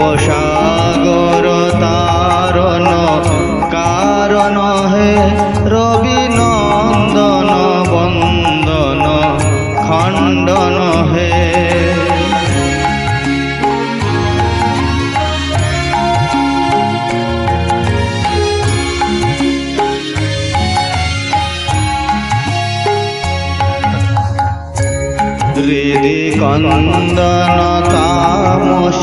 ভবসাগর তারণ কারণ হে রবি নন্দন বন্দন খণ্ডন হৃদি কন্দন তামস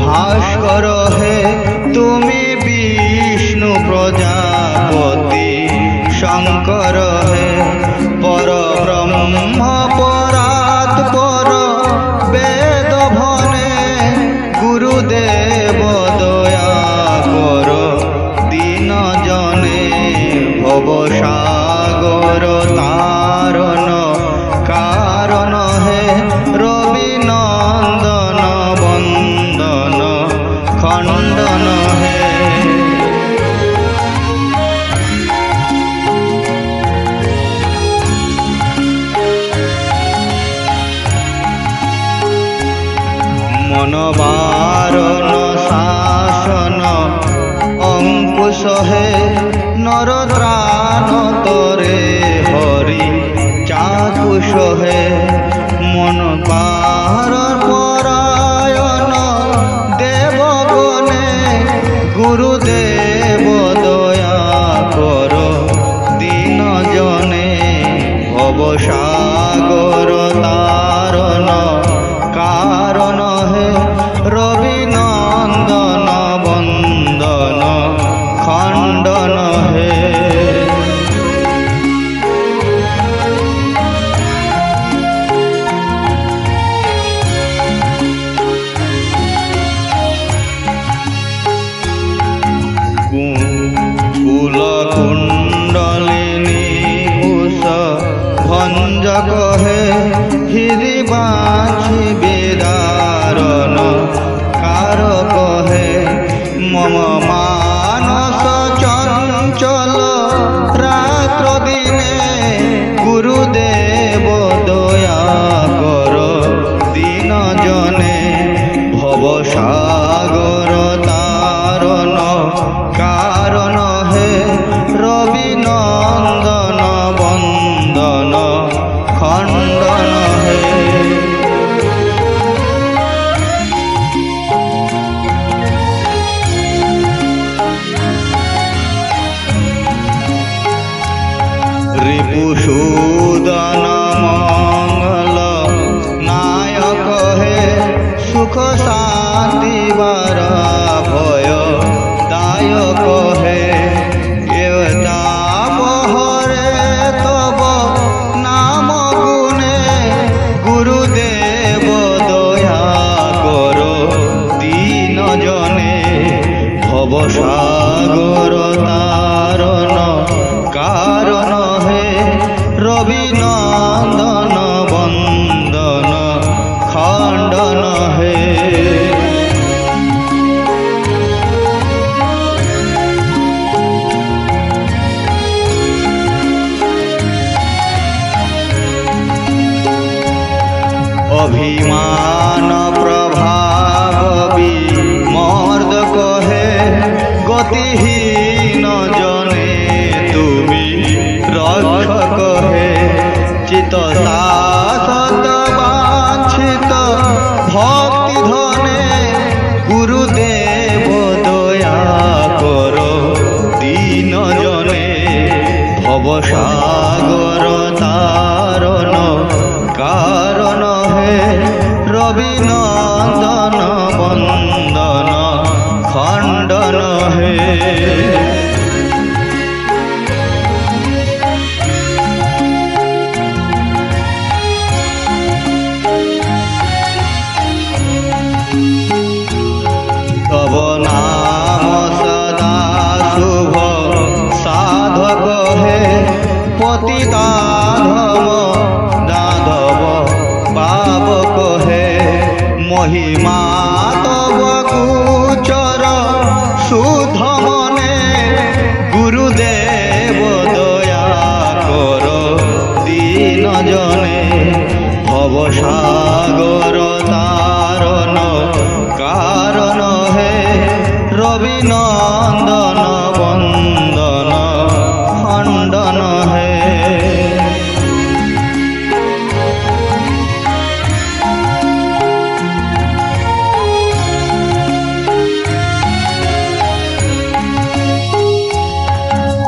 ভাস্কর হে, তুমি বিষ্ণু প্রজাপতি, শঙ্কর হে পর ব্রহ্ম পরাৎ পর বেদ ভনে গুরুদেব দয়া কর দিন জনে ভবসাগর তারণ। অঙ্কুশ হে নরত্রাণ তরে হরি চাকুশ হে মন পার পরায়ণ। দেবগণে গুরুদেব দয়া কর, দিন জনে ভবসাগর ভবসাগর তারণ, কারণ হে রবি নন্দন, বন্দন, খণ্ডন হে। রিপুসূদন মঙ্গল, নায়ক হে সুখ শান্তি বার ভয়, দায়ক হে হরে তব নাম গুণে, গুরুদেব দয়া কর, দিন জনে ভবসাগর তারণ, কারণ হে রবি অভিমান প্রভাব মর্দ কহে গতিহীন জনে তুমি রক্ষক হে চিত শাসত বাঞ্ছিত ভক্তি ধনে গুরুদেব দয়া কর দিন জনে ভবসাগর মহিমা, তব কুচর শুধ মনে। গুরুদেব দয়া কর দিন জনে। ভবসাগর তারণ, কারণ হে রবিনন্দন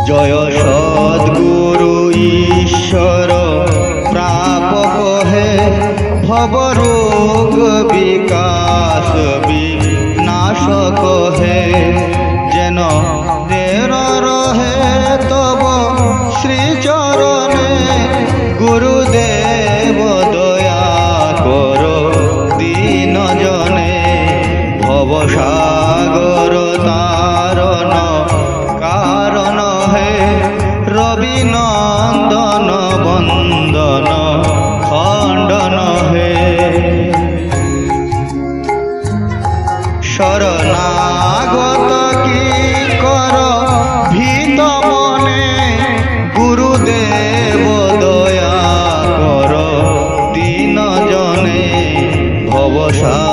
জয় সদ্গুরু ঈশ্বর, প্রাপক হে ভবরোগ বিকাশ বিনাশক হে। যেন দের রহে তব শ্রীচরণে গুরুদেব দয়া কর দিন জনে ভবসাগর কর ভীত মনে গুরুদেব দয়া কর। দিন জনে ভবসাগর